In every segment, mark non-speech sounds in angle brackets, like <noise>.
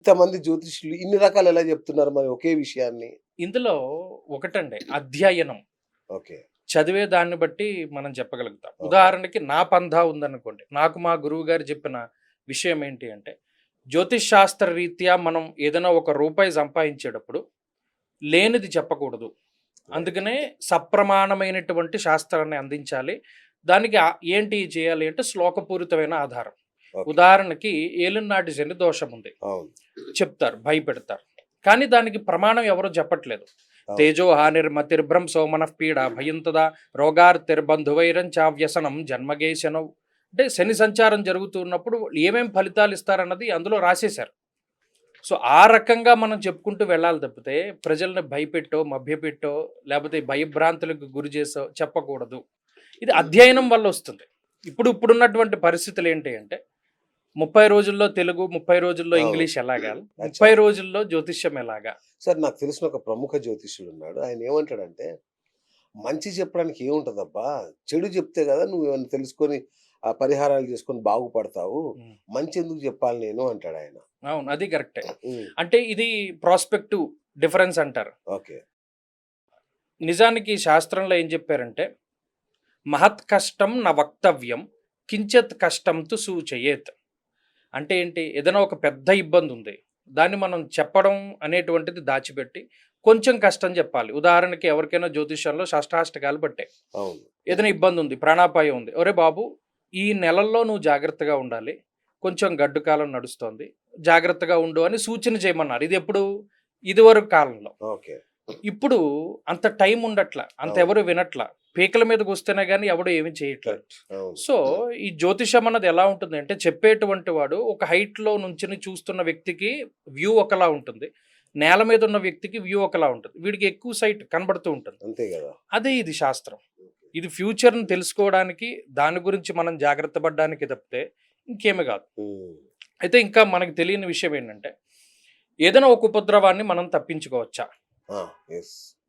ఇంతమంది జ్యోతిష్యులు ఇన్ని రకాలు ఎలా చెప్తున్నారు మరి ఒకే విషయాన్ని? ఇందులో ఒకటండి అధ్యయనం. ఓకే. చదివే దాన్ని బట్టి మనం చెప్పగలుగుతాం. ఉదాహరణకి నా పంధా ఉందనుకోండి నాకు మా గురువు గారు చెప్పిన విషయం ఏంటి అంటే జ్యోతిష్ శాస్త్ర రీత్యా మనం ఏదైనా ఒక రూపాయి సంపాదించేటప్పుడు లేనిది చెప్పకూడదు. అందుకనే సప్రమాణమైనటువంటి శాస్త్రాన్ని అందించాలి. దానికి ఏంటి చేయాలి అంటే శ్లోకపూరితమైన ఆధారం. ఉదాహరణకి ఏలినాటి శని దోషం ఉంది చెప్తారు భయపెడతారు. కానీ దానికి ప్రమాణం ఎవరు చెప్పట్లేదు. తేజో హానిర్మతిర్భ్రం సోమన పీడ భయంతదా రోగార్తిర్బంధువైరం చా వ్యసనం జన్మగేశనం అంటే శని సంచారం జరుగుతున్నప్పుడు ఏమేం ఫలితాలు ఇస్తారన్నది అందులో రాసేశారు. సో ఆ రకంగా మనం చెప్పుకుంటూ వెళ్ళాలి తప్పితే ప్రజల్ని భయపెట్టో మభ్యపెట్టో లేకపోతే భయభ్రాంతులకు గురి చేసో చెప్పకూడదు. ఇది అధ్యయనం వల్ల వస్తుంది. ఇప్పుడు ఇప్పుడున్నటువంటి పరిస్థితులు ఏంటి అంటే ముప్పై రోజుల్లో తెలుగు ముప్పై రోజుల్లో. ఇంగ్లీష్ ఎలాగా? ముప్పై రోజుల్లో జ్యోతిష్యం ఎలాగా? సార్ నాకు తెలిసిన ఒక ప్రముఖ జ్యోతిష్యుడు ఉన్నాడు ఆయన ఏమంటాడంటే మంచి చెప్పడానికి ఏముంటదబ్బా? చెడు చెప్తే కదా నువ్వు ఏమైనా తెలుసుకొని ఆ పరిహారాలు చేసుకొని బాగుపడతావు. ఉమ్. మంచి ఎందుకు చెప్పాలి నేను? అంటాడు ఆయన. అవును అది కరెక్టే. ఉమ్, అంటే ఇది ప్రాస్పెక్టివ్ డిఫరెన్స్ అంటారు. ఓకే. నిజానికి శాస్త్రంలో ఏం చెప్పారంటే మహత్ కష్టం నా వక్తవ్యం కించిత్ కష్టం తు సూచయేత్. అంటే ఏంటి? ఏదైనా ఒక పెద్ద ఇబ్బంది ఉంది. దాన్ని మనం చెప్పడం అనేటువంటిది దాచిపెట్టి కొంచెం కష్టం చెప్పాలి. ఉదాహరణకి ఎవరికైనా జ్యోతిష్యంలో షష్టాష్టకాలు అవును. ఏదైనా ఇబ్బంది ఉంది ప్రాణాపాయం ఉంది. ఒరే బాబు ఈ నెలల్లో నువ్వు జాగ్రత్తగా ఉండాలి. కొంచెం గడ్డు కాలం నడుస్తోంది. జాగ్రత్తగా ఉండు అని సూచన చేయమన్నారు. ఇది ఎప్పుడు? ఇదివరకు కాలంలో. ఓకే. ఇప్పుడు అంత టైం ఉండట్ల అంత. ఎవరు వినట్ల. పీకల మీదకి వస్తేనే కానీ ఎవడు ఏమి చేయట్లేదు. సో ఈ జ్యోతిషం అన్నది ఎలా ఉంటుంది అంటే చెప్పేటువంటి వాడు ఒక height లో నుంచి చూస్తున్న వ్యక్తికి వ్యూ ఒకలా ఉంటుంది. నేల మీద ఉన్న వ్యక్తికి వ్యూ ఒకలా ఉంటుంది. వీడికి ఎక్కువ సైట్ కనబడుతూ ఉంటుంది. అంతే కదా. అదే ఇది శాస్త్రం. ఇది ఫ్యూచర్ని తెలుసుకోవడానికి దాని గురించి మనం జాగ్రత్త పడడానికి తప్పితే ఇంకేమీ కాదు. అయితే ఇంకా మనకు తెలియని విషయం ఏంటంటే ఏదైనా ఒక ఉపద్రవాన్ని మనం తప్పించుకోవచ్చా.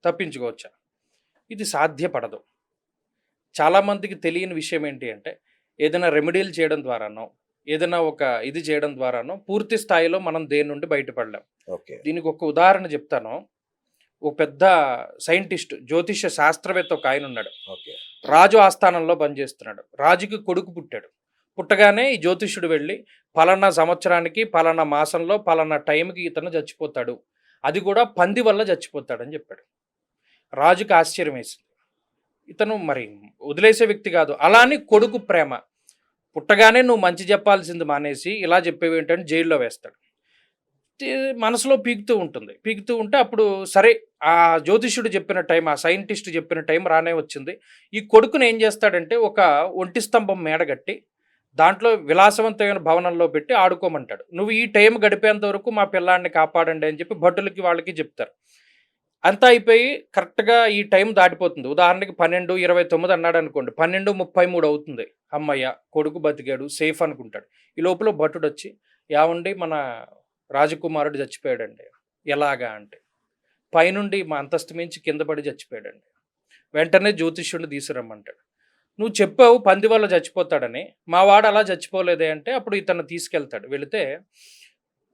తప్పించుకోవచ్చా? ఇది సాధ్యపడదు. చాలామందికి తెలియని విషయం ఏంటి అంటే ఏదైనా రెమెడీలు చేయడం ద్వారానో ఏదైనా ఒక ఇది చేయడం ద్వారానో పూర్తి స్థాయిలో మనం దేని నుండి బయటపడలేం. ఓకే. దీనికి ఒక ఉదాహరణ చెప్తాను. ఒక పెద్ద సైంటిస్ట్ జ్యోతిష శాస్త్రవేత్త ఒక ఆయన ఉన్నాడు. రాజు ఆస్థానంలో పనిచేస్తున్నాడు. రాజుకి కొడుకు పుట్టాడు. పుట్టగానే ఈ జ్యోతిష్యుడు వెళ్ళి పలానా సంవత్సరానికి పలానా మాసంలో పలానా టైంకి ఇతను చచ్చిపోతాడు. అది కూడా పంది వల్ల చచ్చిపోతాడని చెప్పాడు. రాజుకి ఆశ్చర్యం వేసింది. ఇతను మరి వదిలేసే వ్యక్తి కాదు. అలా అని కొడుకు ప్రేమ. పుట్టగానే నువ్వు మంచి చెప్పాల్సింది మానేసి ఇలా చెప్పేవి ఏంటంటే జైల్లో వేస్తాడు. మనసులో పీకుతూ ఉంటుంది. పీకుతూ ఉంటే అప్పుడు సరే ఆ జ్యోతిష్యుడు చెప్పిన టైం ఆ సైంటిస్ట్ చెప్పిన టైం రానే వచ్చింది. ఈ కొడుకుని ఏం చేస్తాడంటే ఒక ఒంటి స్తంభం మేడగట్టి దాంట్లో విలాసవంతమైన భవనంలో పెట్టి ఆడుకోమంటాడు. నువ్వు ఈ టైం గడిపేంత వరకు మా పిల్లాడిని కాపాడండి అని చెప్పి భటులకి వాళ్ళకి చెప్తారు. అంతా అయిపోయి కరెక్ట్గా ఈ టైం దాటిపోతుంది. ఉదాహరణకి పన్నెండు ఇరవై తొమ్మిది అన్నాడు అనుకోండి. పన్నెండు ముప్పై మూడు అవుతుంది. అమ్మయ్య కొడుకు బతికాడు సేఫ్ అనుకుంటాడు. ఈ లోపల భటుడు వచ్చి యావండి మన రాజకుమారుడు చచ్చిపోయాడండి. ఎలాగా అంటే పైనుండి మా అంతస్తు మించి కింద పడి చచ్చిపోయాడండి. వెంటనే జ్యోతిష్యుడిని తీసుకురమ్మంటాడు. నువ్వు చెప్పావు పంది వల్ల చచ్చిపోతాడని. మా వాడు అలా చచ్చిపోలేదే అంటే అప్పుడు ఇతను తీసుకెళ్తాడు. వెళితే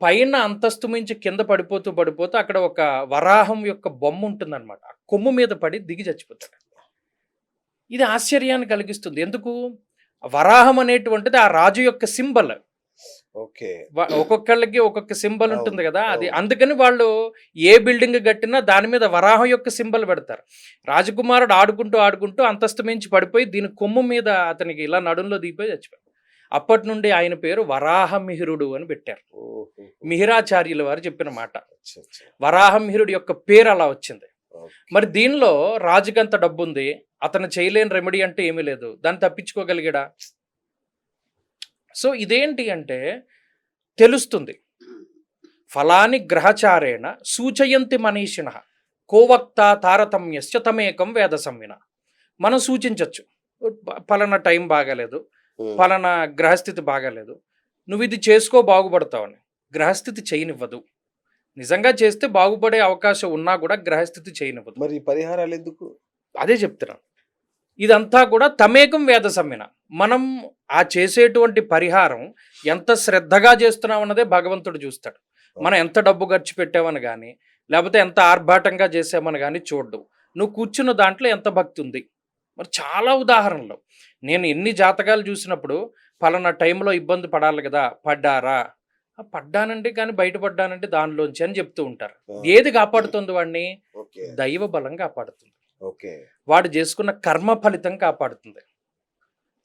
పైన అంతస్తు మించి కింద పడిపోతూ పడిపోతూ అక్కడ ఒక వరాహం యొక్క బొమ్మ ఉంటుందన్నమాట. ఆ కొమ్ము మీద పడి దిగి చచ్చిపోతాడు. ఇది ఆశ్చర్యాన్ని కలిగిస్తుంది. ఎందుకు? వరాహం అనేటువంటిది ఆ రాజు యొక్క సింబల్. ఓకే. ఒక్కొక్కళ్ళకి ఒక్కొక్క సింబల్ ఉంటుంది కదా అది. అందుకని వాళ్ళు ఏ బిల్డింగ్ కట్టినా దాని మీద వరాహం యొక్క సింబల్ పెడతారు. రాజకుమారుడు ఆడుకుంటూ ఆడుకుంటూ అంతస్తు మించి పడిపోయి దీని కొమ్ము మీద అతనికి ఇలా నడుంలో దిగిపోయి చచ్చిపోయాడు. అప్పటి నుండి ఆయన పేరు వరాహమిహిరుడు అని పెట్టారు. మిహిరాచార్యుల వారు చెప్పిన మాట. అచ్చా. వరాహమిహిరుడు యొక్క పేరు అలా వచ్చింది. మరి దీనిలో రాజుకంత డబ్బు ఉంది అతను చేయలేని రెమెడీ అంటే ఏమీ లేదు. దాన్ని తప్పించుకోగలిగాడా? సో ఇదేంటి అంటే తెలుస్తుంది. ఫలాని గ్రహచారేణ సూచయంతి మనీషిణ కోవక్త తారతమ్యస్య తమేకం వేద సంవిన మనం సూచించవచ్చు ఫలానా టైం బాగాలేదు. ఫలానా గ్రహస్థితి బాగాలేదు. నువ్వు ఇది చేసుకో బాగుపడతావని గ్రహస్థితి చేయనివ్వదు. నిజంగా చేస్తే బాగుపడే అవకాశం ఉన్నా కూడా గ్రహస్థితి చేయనివ్వదు. మరి పరిహారాలు ఎందుకు? అదే చెప్తున్నాను ఇదంతా కూడా తమేకం వేద సమ్మిన మనం ఆ చేసేటువంటి పరిహారం ఎంత శ్రద్ధగా చేస్తున్నాం అన్నదే భగవంతుడు చూస్తాడు. మనం ఎంత డబ్బు ఖర్చు పెట్టామని కానీ లేకపోతే ఎంత ఆర్భాటంగా చేసామని కానీ చూడడు నువ్వు కూర్చున్న దాంట్లో ఎంత భక్తి ఉంది? మరి చాలా ఉదాహరణలు. నేను ఎన్ని జాతకాలు చూసినప్పుడు పలానా టైంలో ఇబ్బంది పడాలి కదా పడ్డారా? "ఆ, పడ్డానండి కానీ బయటపడ్డానంటే దానిలోంచి అని చెప్తూ ఉంటారు. ఏది కాపాడుతుంది వాడిని? దైవ బలం కాపాడుతుంది. ఓకే. వాడు చేసుకున్న కర్మ ఫలితం కాపాడుతుంది.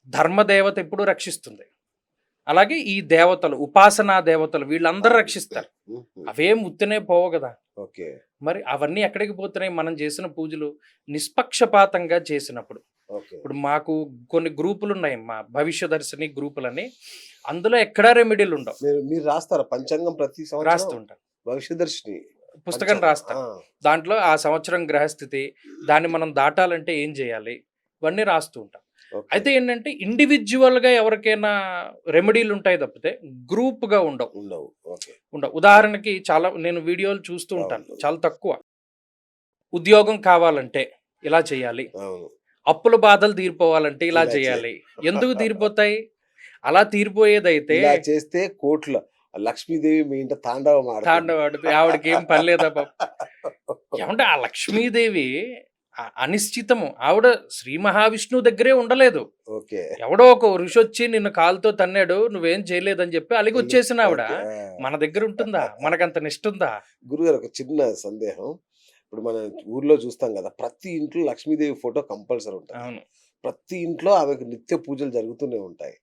ధర్మదేవత ఎప్పుడు రక్షిస్తుంది. అలాగే ఈ దేవతలు ఉపాసనా దేవతలు వీళ్ళందరూ రక్షిస్తారు. అవేం ఉత్తనే పోవు కదా. ఓకే. మరి అవన్నీ ఎక్కడికి పోతున్నాయి? మనం చేసిన పూజలు నిష్పక్షపాతంగా చేసినప్పుడు. ఇప్పుడు మాకు కొన్ని గ్రూపులు ఉన్నాయి మా భవిష్య దర్శిని గ్రూపులని. అందులో ఎక్కడా రెమెడీలు ఉండవు. మీరు రాస్తారా? పంచాంగం ప్రతి సంవత్సరం రాస్తుంటాం భవిష్యదర్శిని పుస్తకం. రాస్తాం. దాంట్లో ఆ సంవత్సరం గ్రహస్థితి దాన్ని మనం దాటాలంటే ఏం చేయాలి? ఇవన్నీ రాస్తూ ఉంటాం. అయితే ఏంటంటే ఇండివిజువల్గా ఎవరికైనా రెమెడీలు ఉంటాయి తప్పితే గ్రూప్గా ఉండవు. ఉండవు. ఉండవు. ఉదాహరణకి చాలా నేను వీడియోలు చూస్తూ ఉంటాను. చాలా తక్కువ. ఉద్యోగం కావాలంటే ఇలా చేయాలి. అప్పుల బాధలు తీరిపోవాలంటే ఇలా చేయాలి. <laughs> ఎందుకు తీరిపోతాయి? అలా తీరిపోయేదైతే చేస్తే కోట్ల లక్ష్మీదేవి మీ ఇంట తాండవం. తాండవాడితే ఆవిడకి ఏం పని లేదా <laughs> ఏమంటే ఆ లక్ష్మీదేవి అనిశ్చితము. ఆవిడ శ్రీ మహావిష్ణువు దగ్గరే ఉండలేదు. ఓకే. ఎవడో ఒక ఋషి వచ్చి నిన్ను కాలుతో తన్నాడు నువ్వేం చేయలేదని చెప్పి అలిగి వచ్చేసిన ఆవిడ. మన దగ్గర ఉంటుందా? మనకంత నిష్ట ఉందా? గురుగారు ఒక చిన్న సందేహం. ఇప్పుడు మన ఊర్లో చూస్తాం కదా ప్రతి ఇంట్లో లక్ష్మీదేవి ఫోటో కంపల్సరీ ఉంటుంది. అవును. ప్రతి ఇంట్లో ఆమెకు నిత్య పూజలు జరుగుతూనే ఉంటాయి.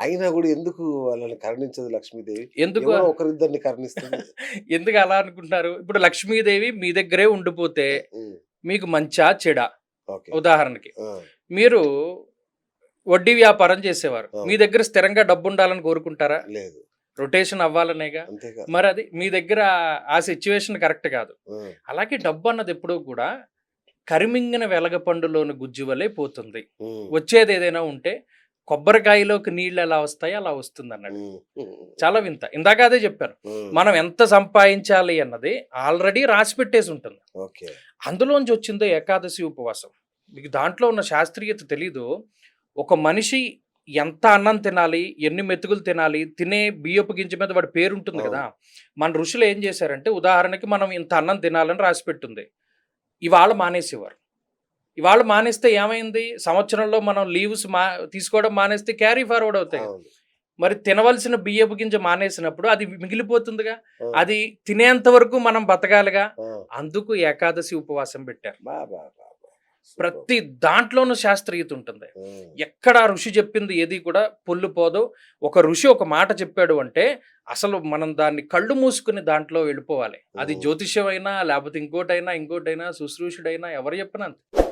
అయినా కూడా ఎందుకు వాళ్ళని కరుణించదు లక్ష్మీదేవి? ఎందుకు? ఒకరిద్దరిని కరుణిస్తుంది. <laughs> ఎందుకు అలా అనుకుంటున్నారు? ఇప్పుడు లక్ష్మీదేవి మీ దగ్గరే ఉండిపోతే మీకు మంచా చెడా? ఉదాహరణకి. మీరు వడ్డీ వ్యాపారం చేసేవారు. మీ దగ్గర స్థిరంగా డబ్బు ఉండాలని కోరుకుంటారా? లేదు. రొటేషన్ అవ్వాలనేగా? మరి అది మీ దగ్గర ఆ సిచ్యువేషన్ కరెక్ట్ కాదు. అలాగే డబ్బు అన్నది ఎప్పుడూ కూడా కరిమింగిన వెలగపండులోని గుజ్జు వలె పోతుంది. వచ్చేది ఏదైనా ఉంటే కొబ్బరికాయలోకి నీళ్ళు ఎలా వస్తాయో అలా వస్తుంది అన్నాడు చాలా వింత. ఇందాక అదే చెప్పాను ఉమ్, మనం ఎంత సంపాదించాలి అన్నది ఆల్రెడీ రాసి పెట్టేసి ఉంటుంది. అందులోంచి వచ్చిందో ఏకాదశి ఉపవాసం. మీకు దాంట్లో ఉన్న శాస్త్రీయత తెలీదు. ఒక మనిషి ఎంత అన్నం తినాలి ఎన్ని మెతుకులు తినాలి తినే బియ్యపు గింజ మీద వాడి పేరు ఉంటుంది కదా. మన ఋషులు ఏం చేశారంటే ఉదాహరణకి మనం ఇంత అన్నం తినాలని రాసి పెట్టుంది. ఇవాళ మానేసేవారు. ఇవాళ మానేస్తే ఏమైంది? సంవత్సరంలో మనం లీవ్స్ మా తీసుకోవడం మానేస్తే క్యారీ ఫార్వర్డ్ అవుతాయి. మరి తినవలసిన బియ్యపు గింజ మానేసినప్పుడు అది మిగిలిపోతుందిగా. అది తినేంత వరకు మనం బతకాలిగా. అందుకు ఏకాదశి ఉపవాసం పెట్టారు. ప్రతి దాంట్లోనూ శాస్త్రీయత ఉంటుంది. ఎక్కడ ఋషి చెప్పింది ఏది కూడా పొల్లు పోదు. ఒక ఋషి ఒక మాట చెప్పాడు అంటే అసలు మనం దాన్ని కళ్ళు మూసుకుని దాంట్లో వెళ్ళిపోవాలి. అది ఓ. జ్యోతిష్యం అయినా లేకపోతే ఇంకోటైనా ఇంకోటైనా శుశ్రూషుడైనా ఎవరు చెప్పినా అంతే.